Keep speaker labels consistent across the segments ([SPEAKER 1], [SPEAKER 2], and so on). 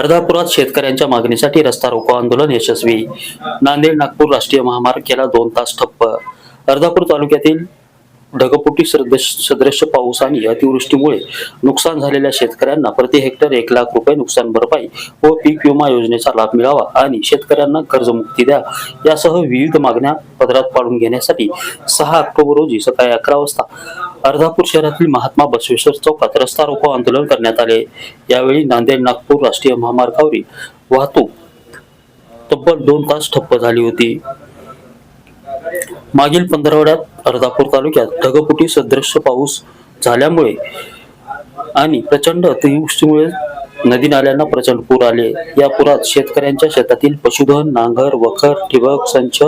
[SPEAKER 1] अर्धापुरात शेतकऱ्यांच्या मागणीसाठी रस्ता रोको आंदोलन यशस्वी. नांदेड नागपूर राष्ट्रीय महामार्ग केला दोन तास ठप्प. अर्धापूर तालुक्यातील ढगफुटी सदृश सदृश्य पाऊस आणि अतिवृष्टीमुळे नुकसान झालेल्या शेतकऱ्यांना प्रति हेक्टर एक लाख रुपये नुकसान भरपाई व पीक विमा योजनेचा लाभ मिळावा आणि शेतकऱ्यांना कर्जमुक्ती द्या यासह विविध मागण्या पदरात पाडून घेण्यासाठी सहा ऑक्टोबर रोजी सकाळी अकरा वाजता अर्धापूर शहरातील महात्मा बसवेश्वर चौकात रस्ता रोको आंदोलन करण्यात आले. यावेळी नांदेड नागपूर राष्ट्रीय महामार्गावरील वाहतूक तब्बल दोन तास ठप्प झाली होती. मागील पंधरवड्यात अर्धापूर तालुक्यात ढगफुटी सदृश्य पाऊस झाल्यामुळे आणि प्रचंड अतिवृष्टीमुळे नदी नाल्यांना प्रचंड पूर आले. या पुरात शेतकऱ्यांच्या शेतातील पशुधन नांगर वखर ठिबक संच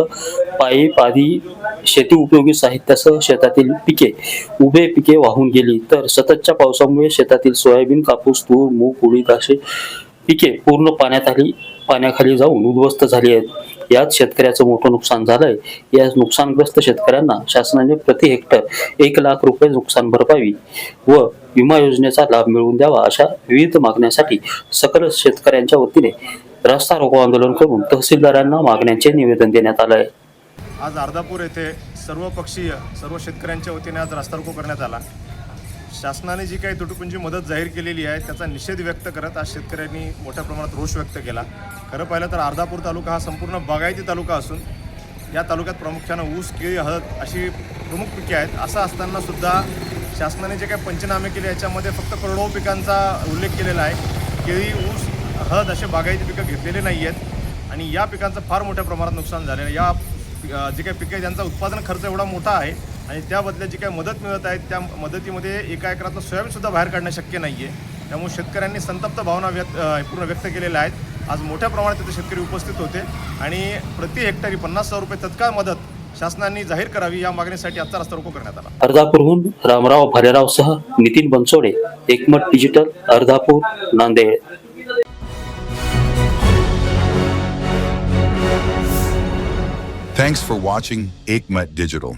[SPEAKER 1] पाईप आदी शेती उपयोगी साहित्यासह शेतातील पिके उभे पिके वाहून गेली. तर सततच्या पावसामुळे शेतातील सोयाबीन कापूस तूर मूग उडीद असे पिके पूर्ण पाण्यात आली पाण्याखाली जाऊन उद्ध्वस्त झाली आहेत. यात शेतकऱ्याचं मोठं नुकसान झालंय. या नुकसानग्रस्त शेतकऱ्यांना शासनाने प्रति हेक्टर एक लाख रुपये नुकसान भरपावी व विमा योजनेचा लाभ मिळवून द्यावा अशा विविध मागण्यासाठी सकल शेतकऱ्यांच्या वतीने रस्ता रोको आंदोलन करून तहसीलदारांना मागण्यांचे निवेदन देण्यात आलंय
[SPEAKER 2] आज अर्धापूर येथे सर्व पक्षीय सर्व शेतकऱ्यांच्या वतीने आज रस्ता रोको करण्यात आला. शासनाने जी काही तुटपुंजी मदत जाहीर केलेली आहे त्याचा निषेध व्यक्त करत आज शेतकऱ्यांनी मोठ्या प्रमाणात रोष व्यक्त केला. खरं पाहिलं तर अर्धापूर तालुका हा संपूर्ण बागायती तालुका असून या तालुक्यात प्रामुख्यानं ऊस केळी हळद अशी प्रमुख पिके आहेत. असं असताना सुद्धा शासनाने जे काही पंचनामे केले याच्यामध्ये फक्त करोडो पिकांचा उल्लेख केलेला आहे. केळी ऊस हळद असे बागायती पिकं घेतलेले नाही आहेत. आणि या पिकांचं फार मोठ्या प्रमाणात नुकसान झालेलं आहे. या जे काही पिकं ज्यांचा त्यांचा उत्पादन खर्च एवढा मोठा आहे आणि त्या बदल्यात जी काही मदत मिळत आहे त्या मदतीमध्ये एका एकरातलं सोयाबीनसुद्धा बाहेर काढणं शक्य नाही आहे त्यामुळे शेतकऱ्यांनी संतप्त भावना व्यक्त पूर्ण व्यक्त केलेल्या आहेत. आज मोठ्या प्रमाणात तिथे शेतकरी उपस्थित होते आणि प्रति हेक्टरी पन्नास हजार रुपये तत्काळ मदत शासनाने जाहीर करावी या मागणीसाठी आजचा रस्ता रोको करण्यात आला.
[SPEAKER 1] अर्धापूरहून Ramrao भालेरावसह Nitin Bansode Ekmat digital Ardhapur Nanded.
[SPEAKER 3] Thanks for watching Aikmat Digital.